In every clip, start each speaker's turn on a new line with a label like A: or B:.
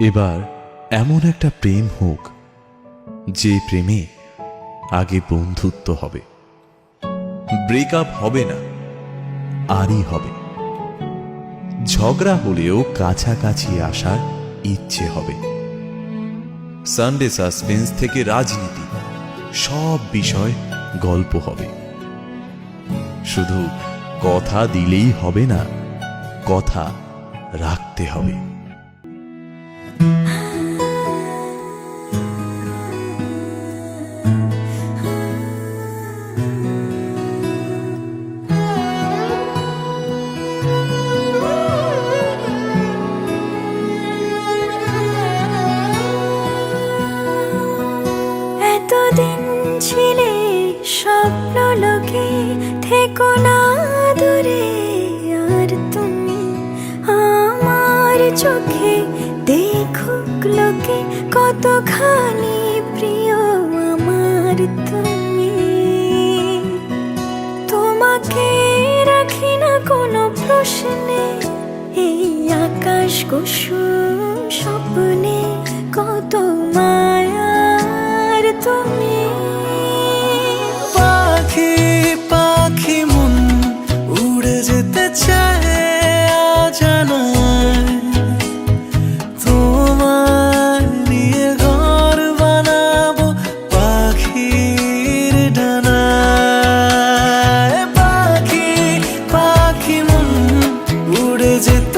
A: এবার এমন একটা প্রেম হোক যে প্রেমে আগে বন্ধুত্ব হবে। ব্রেকআপ হবে না, আরই হবে। ঝগড়া হলেও কাছাকাছি আসার ইচ্ছে হবে। সানডে সাসপেন্স থেকে রাজনীতি, সব বিষয় গল্প হবে। শুধু কথা দিলেই হবে না, কথা রাখতে হবে।
B: এতদিন ছিলে স্বপ্ন লোকে, থেকো না দূরে। আর তুমি আমার চোখে দেখুক লোকে, কতখানি প্রিয় আমার তুমি। তোমাকে রাখি না কোনো প্রশ্নে, এই আকাশ কুসুম স্বপ্নে।
C: el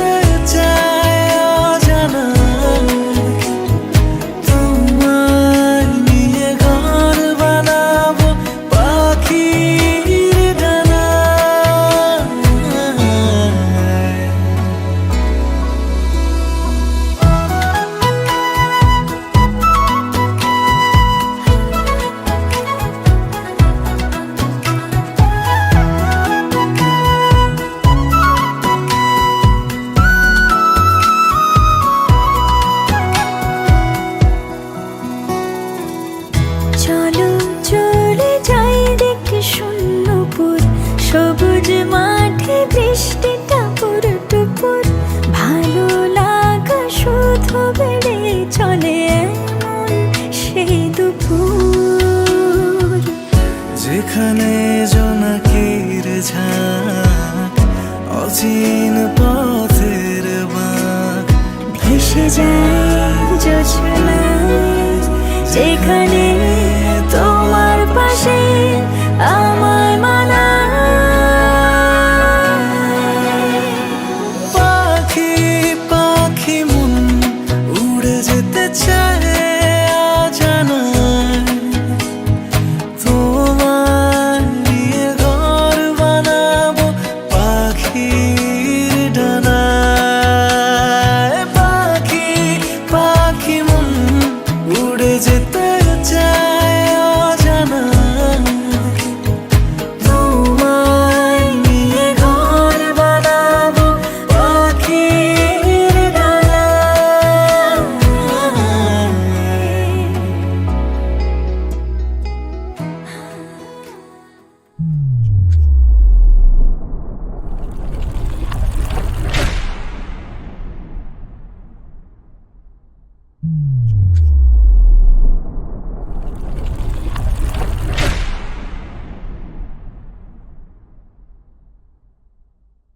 B: চলো চলে যাই দেখে শূন্যপুর। সবুজ মাঠে বৃষ্টিটা পুরো টুপুর ভালো লাগা শুধু বেড়ে চলে এমন সেই দুপুর।
C: যেখানে জোনাকির ঝাঁক অচিন পথের বাঁক।
B: ভেসে যায় জোছনা যেখানে